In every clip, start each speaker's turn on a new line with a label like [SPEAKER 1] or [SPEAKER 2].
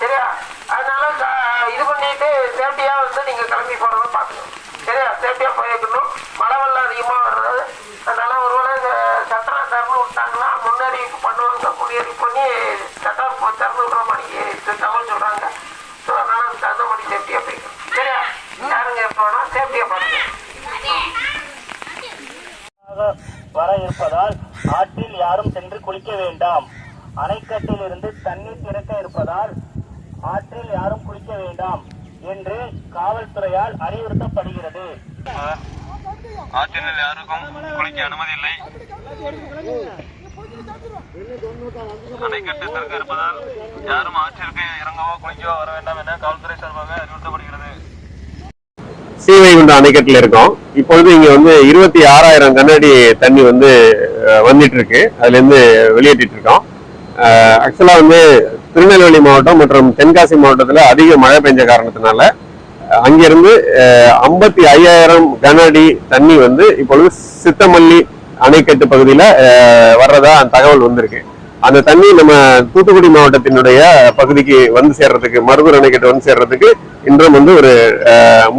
[SPEAKER 1] சரியா? அதனால இது பண்ணிட்டு சேஃப்டியா வந்து நீங்க கிளம்பி போறதை பாக்கணும் சரியா? சேஃப்டியா போயிருக்கணும். மழை வெள்ளம் அதிகமா வர்றது. அதனால ஒருவேளை இந்த சட்டம் திறந்து விட்டாங்கன்னா முன்னறிவிப்பு பண்ணுவாங்க முன்னறிவிப்பு பண்ணி சட்டம் திறந்து விடுற மாதிரி தகவல் சொல்றாங்க. ஸோ அதனால அதுக்கு தகுந்த மாதிரி சேஃப்டியா போய்க்கணும். சரியா? யாருங்க போனா சேஃப்டியா பாருங்க
[SPEAKER 2] வர இருப்பதால் ஆற்றில் யாரும் சென்று குளிக்க வேண்டாம். அணைக்கட்டில் இருந்து தண்ணீர் திறக்க இருப்பதால் ஆற்றில் யாரும் குளிக்க வேண்டாம் என்று காவல்துறையால் அறிவுறுத்தப்படுகிறது.
[SPEAKER 3] ஆற்றினில் யாருக்கும் குளிக்க அனுமதி இல்லை. அணைக்கட்டு திறக்க இருப்பதால் யாரும் ஆற்றிற்கு இறங்கவோ குளிக்கவோ வர வேண்டாம் என காவல்துறை சார்பாக அறிவுறுத்தப்படுகிறது.
[SPEAKER 4] ஸ்ரீவைகுண்டம் அணைக்கட்டில் இருக்கோம். இப்பொழுது இங்க வந்து இருபத்தி ஆறாயிரம் கண்ணாடி தண்ணி வந்து வந்துட்டு இருக்கு. அதுல இருந்து வெளியேற்றிட்டு இருக்கோம். ஆக்சுவலா வந்து திருநெல்வேலி மாவட்டம் மற்றும் தென்காசி மாவட்டத்தில் அதிக மழை பெஞ்ச காரணத்தினால அங்கிருந்து ஐம்பத்தி ஐயாயிரம் கனஅடி தண்ணி வந்து இப்பொழுது சித்தமல்லி அணைக்கட்டு பகுதியில் வர்றதா வர்றதா தகவல் வந்திருக்கு. அந்த தண்ணி நம்ம தூத்துக்குடி மாவட்டத்தினுடைய பகுதிக்கு வந்து சேர்றதுக்கு மருதூர் அணைக்கட்டு வந்து சேர்றதுக்கு இன்றும் வந்து ஒரு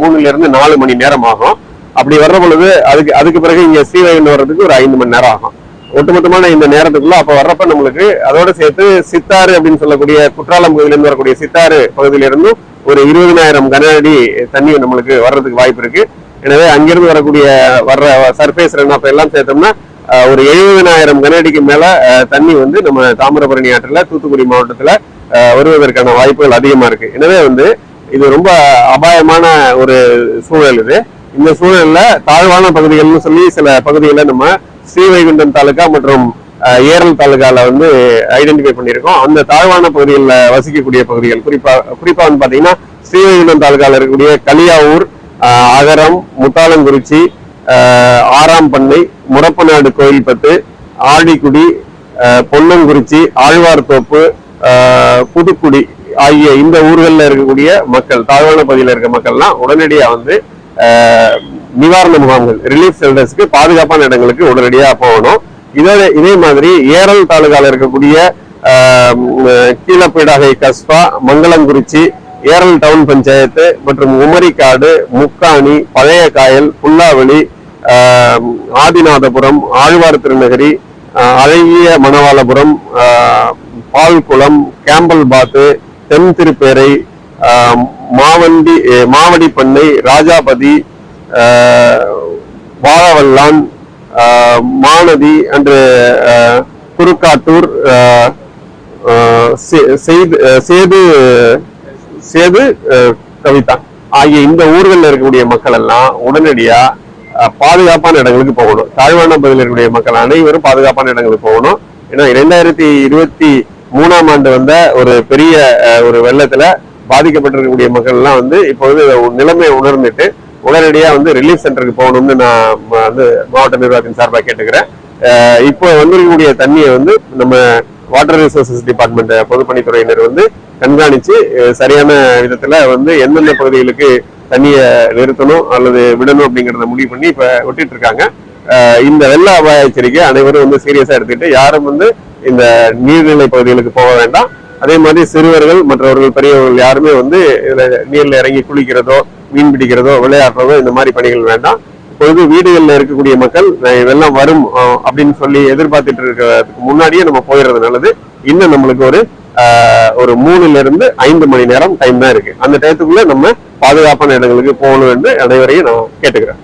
[SPEAKER 4] மூணுலேருந்து மூணுல இருந்து நாலு மணி நேரம் ஆகும். அப்படி வர்ற பொழுது அதுக்கு அதுக்கு பிறகு இங்க ஸ்ரீவைகுண்டம் வர்றதுக்கு ஒரு ஐந்து மணி நேரம் ஆகும். ஒட்டுமொத்தமான இந்த நேரத்துக்குள்ள அப்ப வர்றப்ப நம்மளுக்கு அதோட சேர்த்து சித்தாறு அப்படின்னு சொல்லக்கூடிய குற்றாலம் பகுதியிலிருந்து வரக்கூடிய சித்தாறு பகுதியிலிருந்தும் ஒரு இருபதனாயிரம் கன அடி தண்ணி நம்மளுக்கு வர்றதுக்கு வாய்ப்பு இருக்கு. எனவே அங்கிருந்து வரக்கூடிய வர்ற சர்ஃபேஸ் ரன் எல்லாம் சேர்த்தோம்னா ஒரு எழுபதனாயிரம் கன அடிக்கு மேல தண்ணி வந்து நம்ம தாமிரபரணி ஆற்றுல தூத்துக்குடி மாவட்டத்துல வருவதற்கான வாய்ப்புகள் அதிகமா இருக்கு. எனவே வந்து இது ரொம்ப அபாயமான ஒரு சூழல் இது. இந்த சூழல்ல தாழ்வான பகுதிகள்னு சொல்லி சில பகுதிகளை நம்ம ஸ்ரீவைகுண்டம் தாலுகா மற்றும் ஏரல் தாலுகால வந்து ஐடென்டிஃபை பண்ணியிருக்கோம். அந்த தாழ்வான பகுதிகளில் வசிக்கக்கூடிய பகுதிகள் குறிப்பா குறிப்பா வந்து பாத்தீங்கன்னா ஸ்ரீவைகுண்டம் தாலுகால இருக்கக்கூடிய கலியாவூர் அகரம் முத்தாளங்குறிச்சி ஆறாம் பண்ணை முரப்பநாடு கோயில்பத்து ஆடிக்குடி பொன்னங்குறிச்சி ஆழ்வார்தோப்பு புதுக்குடி ஆகிய இந்த ஊர்களில் இருக்கக்கூடிய மக்கள் தாழ்வான பகுதியில் இருக்க மக்கள்லாம் உடனடியாக வந்து நிவாரண முகாம்கள் ரிலீஃப் செல்டர்ஸ்க்கு பாதுகாப்பான இடங்களுக்கு உடனடியாக போகணும். இதோட இதே மாதிரி ஏரல் தாலுகாவில் இருக்கக்கூடிய கீழப்பீடாகை கஸ்பா மங்களங்குறிச்சி ஏரல் டவுன் பஞ்சாயத்து மற்றும் உமரிக்காடு முக்காணி பழைய காயல் புல்லாவளி ஆதிநாதபுரம் ஆழ்வார் திருநகரி அழகிய மணவாளபுரம் பால்குளம் கேம்பல் பாத்து தென் திருப்பேரை மாவண்டி மாவடி மாவடிப்பண்ணை ராஜாபதி வாழவல்லான் மானதி அன்று குறுக்காட்டூர் சே- சேது சேது கவிதா ஆகிய இந்த ஊர்களில் இருக்கக்கூடிய மக்கள் எல்லாம் உடனடியா பாதுகாப்பான இடங்களுக்கு போகணும். தாழ்வான பகுதியில் இருக்கக்கூடிய மக்கள் அனைவரும் பாதுகாப்பான இடங்களுக்கு போகணும். ஏன்னா இரண்டாயிரத்தி இருபத்தி மூணாம் ஆண்டு வந்த ஒரு பெரிய ஒரு வெள்ளத்துல பாதிக்கப்பட்டிருக்கக்கூடிய மக்கள் எல்லாம் வந்து இப்பொழுது நிலைமையை உணர்ந்துட்டு உடனடியாக வந்து ரிலீஃப் சென்டருக்கு போகணும்னு நான் வந்து மாவட்ட நிர்வாகத்தின் சார்பாக கேட்டுக்கிறேன். இப்போ வந்திருக்கக்கூடிய தண்ணியை வந்து நம்ம வாட்டர் ரிசோர்சஸ் டிபார்ட்மெண்ட் பொதுப்பணித்துறையினர் வந்து கண்காணித்து சரியான விதத்தில் வந்து எந்தெந்த பகுதிகளுக்கு தண்ணியை நிறுத்தணும் அல்லது விடணும் அப்படிங்கிறத முடிவு பண்ணி இப்போ விட்டுட்டு இருக்காங்க இந்த வெள்ள அபாய எச்சரிக்கை அனைவரும் வந்து சீரியஸாக எடுத்துக்கிட்டு யாரும் வந்து இந்த நீர்நிலை பகுதிகளுக்கு போக வேண்டாம். அதே மாதிரி சிறுவர்கள் மற்றவர்கள் பெரியவர்கள் யாருமே வந்து இதில் நீரில் இறங்கி குளிக்கிறதோ மீன் பிடிக்கிறதோ விளையாடுறதோ இந்த மாதிரி பணிகள் வேண்டாம். இப்பொழுது வீடுகளில் இருக்கக்கூடிய மக்கள் இதெல்லாம் வரும் அஹ், அப்படின்னு சொல்லி எதிர்பார்த்துட்டு இருக்கிறதுக்கு முன்னாடியே நம்ம போயிடுறது நல்லது. இன்னும் நம்மளுக்கு ஒரு அஹ், ஒரு மூணுல இருந்து ஐந்து மணி நேரம் டைம் தான் இருக்கு. அந்த டயத்துக்குள்ள நம்ம பாதுகாப்பான இடங்களுக்கு போகணும் என்று அனைவரையும் நான் கேட்டுக்கிறேன்.